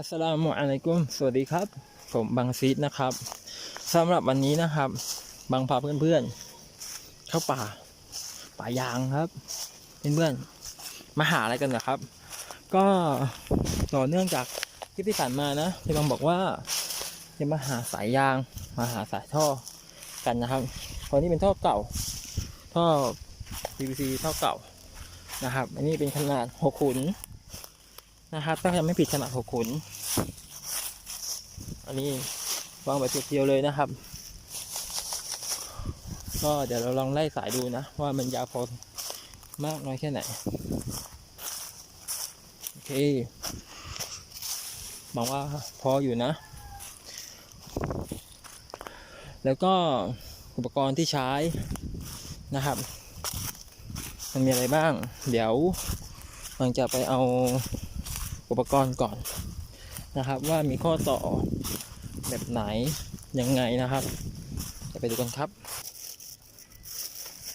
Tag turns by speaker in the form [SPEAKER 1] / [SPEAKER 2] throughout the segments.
[SPEAKER 1] อัสสลามุอะลัยกุม สวัสดีครับ ผมบังซีดนะครับสำหรับวันนี้นะครับ บังพาเพื่อนๆ เข้าป่า ป่ายางครับเพื่อนๆมาหาอะไรกันนะครับ ก็ต่อเนื่องจากคลิปที่ผ่านมานะที่บังบอกว่าจะมาหาสายยาง มาหาสายท่อกันนะครับเพราะนี่เป็นท่อเก่า ท่อ PVC ท่อเก่านะครับ อันนี้เป็นขนาดหกขุน นะครับถ้ายังไม่ผิดขนาดหกขุน อันนี้วางแบบเพียวเลยนะครับ ก็เดี๋ยวเราลองไล่สายดูนะ ว่ามันยาวพอมากน้อยแค่ไหน โอเคหวังว่าพออยู่นะ แล้วก็อุปกรณ์ที่ใช้นะครับ มันมีอะไรบ้าง เดี๋ยวหลังจะไปเอา อุปกรณ์ก่อนนะครับ ว่ามีข้อต่อแบบไหนยังไงนะครับจะไปดูกันครับ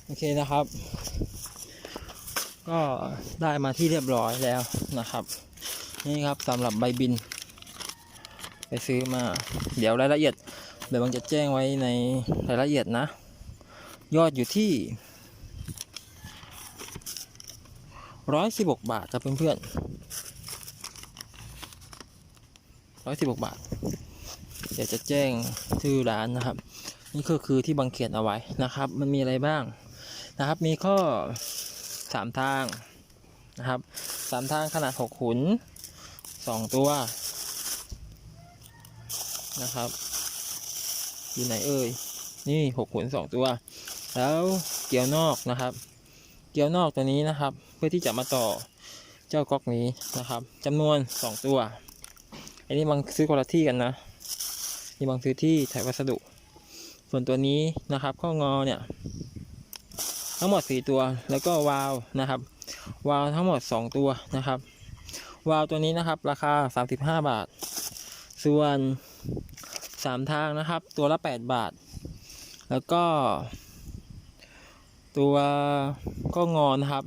[SPEAKER 1] โอเคนะครับ ก็ได้มาที่เรียบร้อยแล้วนะครับ นี่ครับสำหรับใบบิน ไปซื้อมา เดี๋ยวรายละเอียดเดี๋ยวบังจะแจ้งไว้ในรายละเอียดนะ ยอดอยู่ที่ร้อยสิบกบาทครับเพื่อนๆ ร้อยสิบกบาท เดี๋ยวจะแจ้งชื่อร้านนะครับ นี่ก็คือที่บังเขียนเอาไว้นะครับ มันมีอะไรบ้างนะครับ มีข้อสามทางนะครับสามทางขนาดหกขุนสองตัวนะครับ อยู่ไหนเอ่ย นี่หกขุนสองตัว แล้วเกี่ยวนอกนะครับ เกี่ยวนอกตัวนี้นะครับ เพื่อที่จะมาต่อเจ้าก๊อกนี้นะครับจำนวนสองตัว อันนี้บางซื้อคนละที่กันนะนี่บางซื้อที่ถ่ายวัสดุ ส่วนตัวนี้นะครับข้องอเนี่ย ทั้งหมด 4 ตัวแล้วก็วาล์วนะครับ วาล์วทั้งหมด 2 ตัวนะครับ วาล์วตัวนี้นะครับ ราคา 35 บาท ส่วน 3 ทางนะครับ ตัวละ 8 บาท แล้วก็ ตัวข้องอนะครับ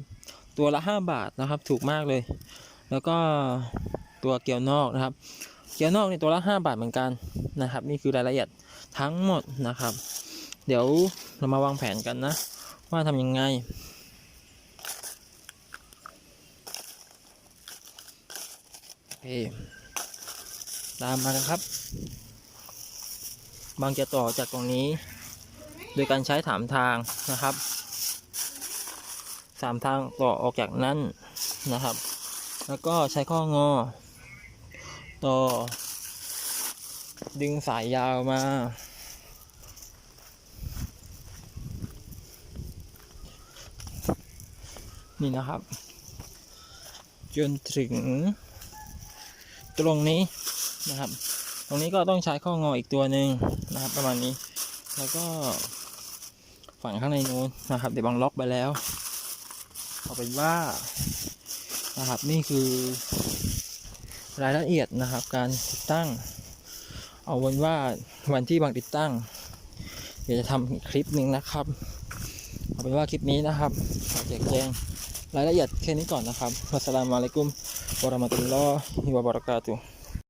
[SPEAKER 1] ตัวละ 5 บาทนะครับ ถูกมากเลย แล้วก็ ตัวเกียวนอกนะครับ เกียวนอกในตัวละ 5 บาทเหมือนกันนะครับ นี่คือรายละเอียดทั้งหมดนะครับ เดี๋ยวเรามาวางแผนกันนะ ว่าทำยังไงโอเคตามมานครับ บางจะต่อจากตรงนี้ โดยการใช้ถามทางนะครับสามทางต่อออกจากนั้นนะครับ แล้วก็ใช้ข้องอ ต่อ ดึงสายยาวมา นี่นะครับ จนถึง ตรงนี้นะครับ ตรงนี้ก็ต้องใช้ข้องออีกตัวหนึ่งนะครับ ประมาณนี้ แล้วก็ฝั่งข้างในนู้นนะครับ เดี๋ยวบังล็อกไปแล้วเอาเป็นว่านะครับนี่คือ รายละเอียดนะครับ การติดตั้ง เอาวันว่าวันที่บางติดตั้ง เดี๋ยวจะทำคลิปหนึ่งนะครับเอาเป็นว่าคลิปนี้นะครับขอแจกแจงรายละเอียดแค่นี้ก่อนนะครับวัสสลามุอะลัยกุมวะเราะมะตุลลอฮิวะบะเราะกาตุฮ์